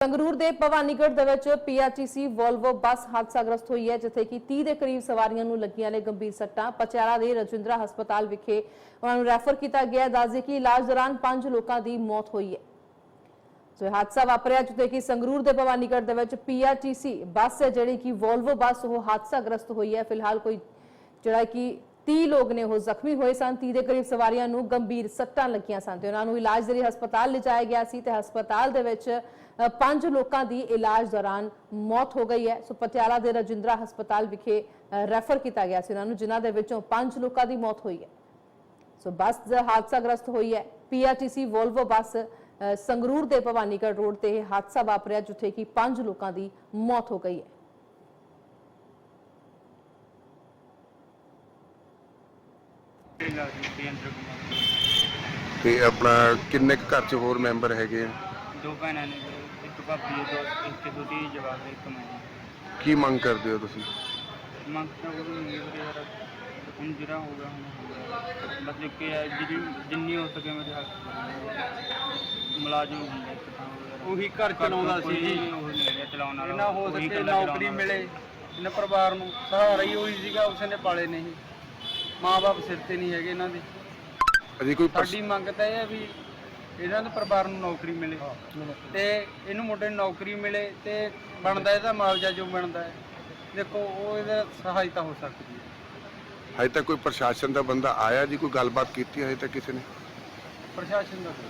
ਸੰਗਰੂਰ ਦੇ ਭਵਾਨੀਗੜ੍ਹ ਦੇ ਵਿੱਚ ਪੀਆਰਟੀਸੀ ਵੋਲਵੋ ਬੱਸ ਹਾਦਸਾਗ੍ਰਸਤ ਹੋਈ ਹੈ, ਜਿੱਥੇ ਕਿ 30 ਦੇ ਕਰੀਬ ਸਵਾਰੀਆਂ ਨੂੰ ਲੱਗੀਆਂ ਨੇ ਗੰਭੀਰ ਸੱਟਾਂ। ਪਚਿਆਲਾ ਦੇ ਰਜਿੰਦਰਾ ਹਸਪਤਾਲ ਵਿਖੇ ਉਹਨਾਂ ਨੂੰ ਰੈਫਰ ਕੀਤਾ ਗਿਆ। ਹੈ ਦੱਸਦੇ ਕਿ ਇਲਾਜ ਦੌਰਾਨ 5 ਲੋਕਾਂ ਦੀ ਮੌਤ ਹੋਈ ਹੈ। ਸੋ ਇਹ ਹਾਦਸਾ ਵਾਪਰਿਆ, ਜਿੱਥੇ ਕਿ ਸੰਗਰੂਰ ਦੇ ਭਵਾਨੀਗੜ੍ਹ ਦੇ ਵਿੱਚ ਪੀਆਰਟੀਸੀ ਬੱਸ ਹੈ, ਜਿਹੜੀ ਕਿ ਵੋਲਵੋ ਬੱਸ ਉਹ ਹਾਦਸਾਗ੍ਰਸਤ ਹੋਈ ਹੈ। ਫਿਲਹਾਲ ਕੋਈ ਜਿਹੜਾ ਕਿ 30 ਲੋਕ ਨੇ ਉਹ ਜ਼ਖਮੀ ਹੋਏ ਸਨ। 30 ਦੇ ਕਰੀਬ ਸਵਾਰੀਆਂ ਨੂੰ ਗੰਭੀਰ ਸੱਟਾਂ ਲੱਗੀਆਂ ਸਨ ਤੇ ਉਹਨਾਂ ਨੂੰ ਇਲਾਜ ਦੇ ਲਈ ਹਸਪਤਾਲ ਲਿਜਾਇਆ ਗਿਆ ਸੀ ਤੇ ਹਸਪਤਾਲ ਦੇ ਵਿੱਚ ਪੰਜ ਲੋਕਾਂ ਦੀ ਇਲਾਜ ਦੌਰਾਨ ਮੌਤ ਹੋ ਗਈ ਹੈ। ਸੋ ਪਟਿਆਲਾ ਦੇ ਰਜਿੰਦਰਾ ਹਸਪਤਾਲ ਵਿਖੇ ਰੈਫਰ ਕੀਤਾ ਗਿਆ ਸੀ ਉਹਨਾਂ ਨੂੰ, ਜਿਨ੍ਹਾਂ ਦੇ ਵਿੱਚੋਂ ਪੰਜ ਲੋਕਾਂ ਦੀ ਮੌਤ ਹੋਈ ਹੈ। ਸੋ ਬੱਸ ਦਾ ਹਾਦਸਾਗ੍ਰਸਤ ਹੋਈ ਹੈ। ਪੀਆਰਟੀਸੀ ਵੋਲਵੋ ਬੱਸ ਸੰਗਰੂਰ ਦੇ ਭਵਾਨੀਗੜ੍ਹ ਰੋਡ ਤੇ ਇਹ ਹਾਦਸਾ ਵਾਪਰਿਆ, ਜਿੱਥੇ ਕਿ ਪੰਜ ਲੋਕਾਂ ਦੀ ਮੌਤ ਹੋ ਗਈ ਹੈ। ਕੁਮਾਰ ਤੇ ਆਪਣਾ ਕਿੰਨੇ ਕੁ ਘਰ ਚ ਹੋਰ ਮੈਂਬਰ ਹੈਗੇ ਆ? ਦੋ ਭੈਣਾਂ ਨੇ ਜੀ, ਇੱਕ ਭਾਬੀ ਹੈ ਦੋ ਇੱਕ ਦੋਤੀ ਜਵਾਬ ਦੇ ਇੱਕ ਮੈਂ ਕੀ ਮੰਗ ਕਰਦੇ ਹੋ ਤੁਸੀਂ? ਮੰਗ ਤਾਂ ਕੋਈ ਨਹੀਂ ਵੀਰੇ ਯਾਰ ਹੁਣ ਜਿਹੜਾ ਹੋ ਗਿਆ ਹੁਣ ਹੋ ਬਸ ਇੱਕ ਇਹ ਹੈ ਜਿਹੜੀ ਜਿੰਨੀ ਹੋ ਸਕੇ ਮੇਰੇ ਹੱਥ ਮੁਲਾਜ਼ਮ ਹੁੰਦਾ ਇੱਕ ਤਾਂ ਉਹ ਯਾਰ। ਉਹੀ ਘਰ ਚਲਾਉਂਦਾ ਸੀ। ਜੀ ਉਹ ਨਹੀਂ ਹੈਗਾ ਚਲਾਉਣ ਵਾਲਾ। ਇਹਨਾਂ ਹੋ ਉਹੀ ਸਕੇ ਇਕੱਲਾ ਚਲਾਉਣ ਨੌਕਰੀ ਵਾਲਾ। ਮਿਲੇ ਇਹਨਾਂ ਪਰਿਵਾਰ ਨੂੰ ਸਹਾਰਾ ਹੀ ਉਹੀ ਸੀਗਾ ਉਸਨੇ ਪਾਲੇ ਨਹੀਂ ਮਾਂ-ਬਾਪ ਸਿਰ ਤੇ ਨਹੀਂ ਹੈਗੇ ਇਹਨਾਂ ਦੇ। ਅਜੇ ਕੋਈ ਪਰਸ- ਸਾਡੀ ਮੰਗ ਤਾਂ ਇਹ ਹੈ ਵੀ ਇਹਨਾਂ ਦੇ ਪਰਿਵਾਰ ਨੂੰ ਨੌਕਰੀ ਮਿਲੇ। ਤੇ ਇਹਨੂੰ ਮੁੰਡੇ ਨੂੰ ਨੌਕਰੀ ਮਿਲੇ ਤੇ ਬਣਦਾ ਇਹਦਾ ਮੁਆਵਜ਼ਾ ਜੋ ਬਣਦਾ ਹੈ। ਦੇਖੋ ਉਹ ਇਹਦਾ ਸਹਾਇਤਾ ਹੋ ਸਕਦੀ ਹੈ। ਹਜੇ ਤੱਕ ਕੋਈ ਪ੍ਰਸ਼ਾਸਨ ਦਾ ਬੰਦਾ ਆਇਆ ਜੀ ਕੋਈ ਗੱਲਬਾਤ ਕੀਤੀ ਹਜੇ ਤੱਕ ਕਿਸੇ ਨੇ? ਪ੍ਰਸ਼ਾਸਨ ਦਾ ਕੋਈ